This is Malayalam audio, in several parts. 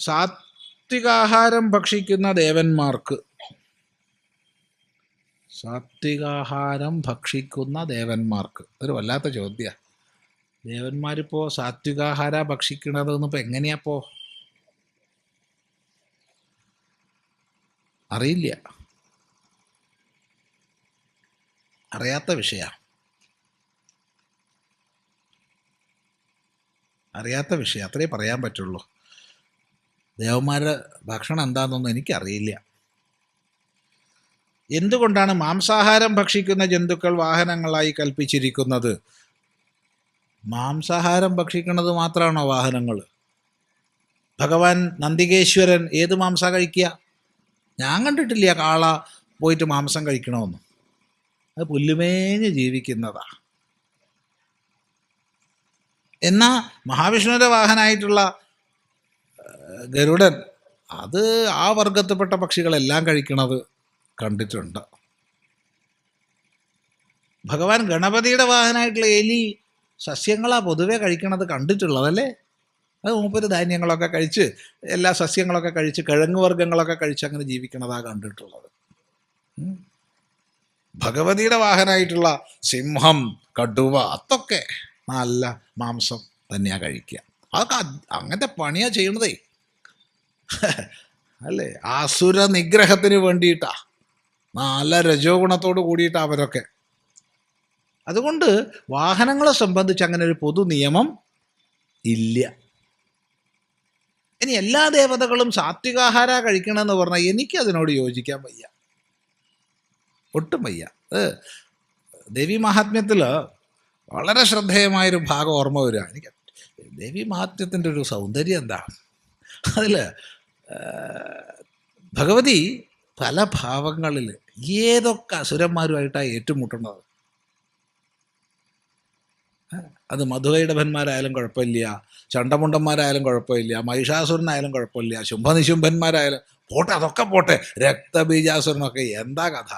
സാത്വികാഹാരം ഭക്ഷിക്കുന്ന ദേവന്മാർക്ക്. സാത്വികാഹാരം ഭക്ഷിക്കുന്ന ദേവന്മാർക്ക്. ഒരു വല്ലാത്ത ചോദ്യ. ദേവന്മാരിപ്പോ സാത്വികാഹാര ഭക്ഷിക്കണത് ഇപ്പൊ എങ്ങനെയാപ്പോ അറിയില്ല. അറിയാത്ത വിഷയ. അറിയാത്ത വിഷയം അത്രേ പറയാൻ പറ്റുള്ളൂ. ദേവന്മാരുടെ ഭക്ഷണം എന്താണെന്നൊന്നും എനിക്കറിയില്ല. എന്തുകൊണ്ടാണ് മാംസാഹാരം ഭക്ഷിക്കുന്ന ജന്തുക്കൾ വാഹനങ്ങളായി കൽപ്പിച്ചിരിക്കുന്നത്? മാംസാഹാരം ഭക്ഷിക്കുന്നത് മാത്രമാണോ വാഹനങ്ങൾ? ഭഗവാൻ നന്ദികേശ്വരൻ ഏത് മാംസ കഴിക്കുക? ഞാൻ കണ്ടിട്ടില്ല കാള പോയിട്ട് മാംസം കഴിക്കണമെന്ന്. അത് പുല്ലുമേഞ്ഞ് ജീവിക്കുന്നതാ. എന്നാ മഹാവിഷ്ണുവിന്റെ വാഹനമായിട്ടുള്ള ഗരുഡൻ അത് ആ വർഗത്തിൽപ്പെട്ട പക്ഷികളെല്ലാം കഴിക്കണത് കണ്ടിട്ടുണ്ട്. ഭഗവാൻ ഗണപതിയുടെ വാഹനമായിട്ടുള്ള എലി സസ്യങ്ങളാ പൊതുവെ കഴിക്കണത് കണ്ടിട്ടുള്ളതല്ലേ അത് മൂപ്പര് ധാന്യങ്ങളൊക്കെ കഴിച്ച് എല്ലാ സസ്യങ്ങളൊക്കെ കഴിച്ച് കിഴങ്ങ് വർഗങ്ങളൊക്കെ കഴിച്ച് അങ്ങനെ ജീവിക്കണതാ കണ്ടിട്ടുള്ളത്. ഭഗവതിയുടെ വാഹനമായിട്ടുള്ള സിംഹം കടുവ അതൊക്കെ നല്ല മാംസം തന്നെയാണ് കഴിക്കുക. അതൊക്കെ അത് അങ്ങനത്തെ പണിയാണ് ചെയ്യണതേ അല്ലേ? ആസുര നിഗ്രഹത്തിന് വേണ്ടിയിട്ടാ. നല്ല രജോ ഗുണത്തോട് കൂടിയിട്ടാ അവരൊക്കെ. അതുകൊണ്ട് വാഹനങ്ങളെ സംബന്ധിച്ച് അങ്ങനെ ഒരു പൊതു നിയമം ഇല്ല. ഇനി എല്ലാ ദേവതകളും സാത്വികാഹാര കഴിക്കണമെന്ന് പറഞ്ഞാൽ എനിക്ക് അതിനോട് യോജിക്കാൻ വയ്യ. ഒട്ടും വയ്യ. ദേവി മഹാത്മ്യത്തിൽ വളരെ ശ്രദ്ധേയമായൊരു ഭാഗം ഓർമ്മ വരിക. എനിക്ക് ദേവി മഹാത്മ്യത്തിന്റെ ഒരു സൗന്ദര്യം എന്താ? അതിൽ ഭഗവതി പല ഭാവങ്ങളിൽ ഏതൊക്കെ അസുരന്മാരുമായിട്ടാണ് ഏറ്റുമുട്ടുന്നത്? അത് മധുകൈടഭന്മാരായാലും കുഴപ്പമില്ല ചണ്ടമുണ്ടന്മാരായാലും കുഴപ്പമില്ല മഹിഷാസുരനായാലും കുഴപ്പമില്ല ശുംഭനിശുംഭന്മാരായാലും പോട്ടെ അതൊക്കെ പോട്ടെ രക്തബീജാസുരനൊക്കെ എന്താ കഥ?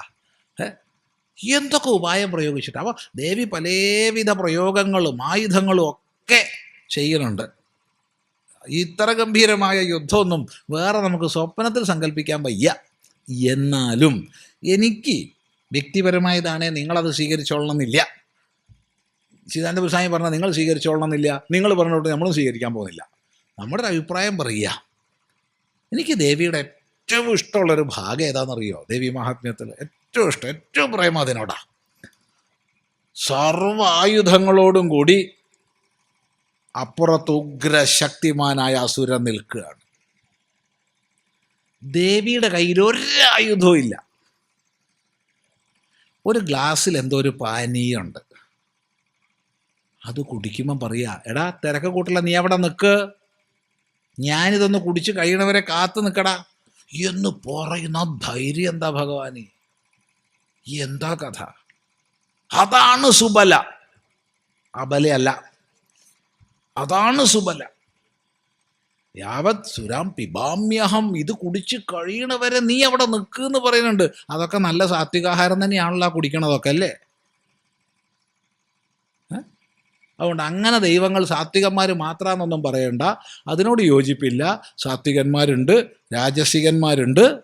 എന്തൊക്കെ ഉപായം പ്രയോഗിച്ചിട്ട്? അപ്പോൾ ദേവി പലവിധ പ്രയോഗങ്ങളും ആയുധങ്ങളും ഒക്കെ ചെയ്യുന്നുണ്ട്. ഇത്ര ഗംഭീരമായ യുദ്ധമൊന്നും വേറെ നമുക്ക് സ്വപ്നത്തിൽ സങ്കല്പിക്കാൻ വയ്യ. എന്നാലും എനിക്ക് വ്യക്തിപരമായതാണേ നിങ്ങളത് സ്വീകരിച്ചോളണമെന്നില്ല. ശ്രീതാന്ത സ്വാമി പറഞ്ഞാൽ നിങ്ങൾ സ്വീകരിച്ചോളണമെന്നില്ല നിങ്ങൾ പറഞ്ഞോട്ട് നമ്മളും സ്വീകരിക്കാൻ പോകുന്നില്ല. നമ്മുടെ അഭിപ്രായം പറയുക. എനിക്ക് ദേവിയുടെ ഏറ്റവും ഇഷ്ടമുള്ളൊരു ഭാഗം ഏതാണെന്നറിയോ? ദേവി മഹാത്മ്യത്തിൽ ഏറ്റവും ഇഷ്ടം ഏറ്റവും പ്രേമം അതിനോടാ. സർവ ആയുധങ്ങളോടും കൂടി അപ്പുറത്ത് ഉഗ്രശക്തിമാനായ അസുരൻ നിൽക്കുകയാണ്. ദേവിയുടെ കയ്യിൽ ഒരു ആയുധവും ഇല്ല. ഒരു ഗ്ലാസ്സിൽ എന്തോ ഒരു പാനീയമുണ്ട്. അത് കുടിക്കുമ്പം പറയാ എടാ തിരക്ക് കൂട്ടില്ല നീ അവിടെ നിൽക്ക് ഞാനിതൊന്ന് കുടിച്ച് കഴിയണവരെ കാത്തു നിൽക്കടാ എന്ന് പറയുന്ന ധൈര്യം എന്താ ഭഗവാന്? എന്താ കഥ? അതാണ് സുബല. അബലയല്ല. അതാണ് സുബല. യാവത് സുരാം പിബാമ്യഹം ഇത് കുടിച്ച് കഴിയണവരെ നീ അവിടെ നിൽക്ക് എന്ന് പറയുന്നുണ്ട്. അതൊക്കെ നല്ല സാത്വികാഹാരം തന്നെയാണല്ലോ കുടിക്കണതൊക്കെ അല്ലേ? അതുകൊണ്ട് അങ്ങനെ ദൈവങ്ങൾ സാത്വികന്മാർ മാത്രമെന്നൊന്നും പറയണ്ട. അതിനോട് യോജിപ്പില്ല. സാത്വികന്മാരുണ്ട് രാജസികന്മാരുണ്ട്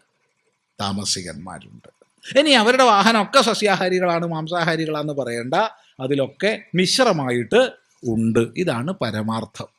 താമസികന്മാരുണ്ട്. ഇനി അവരുടെ വാഹനമൊക്കെ സസ്യാഹാരികളാണ് മാംസാഹാരികളാണെന്ന് പറയേണ്ട. അതിലൊക്കെ മിശ്രമായിട്ട് ഉണ്ട്. ഇതാണ് പരമാർത്ഥം.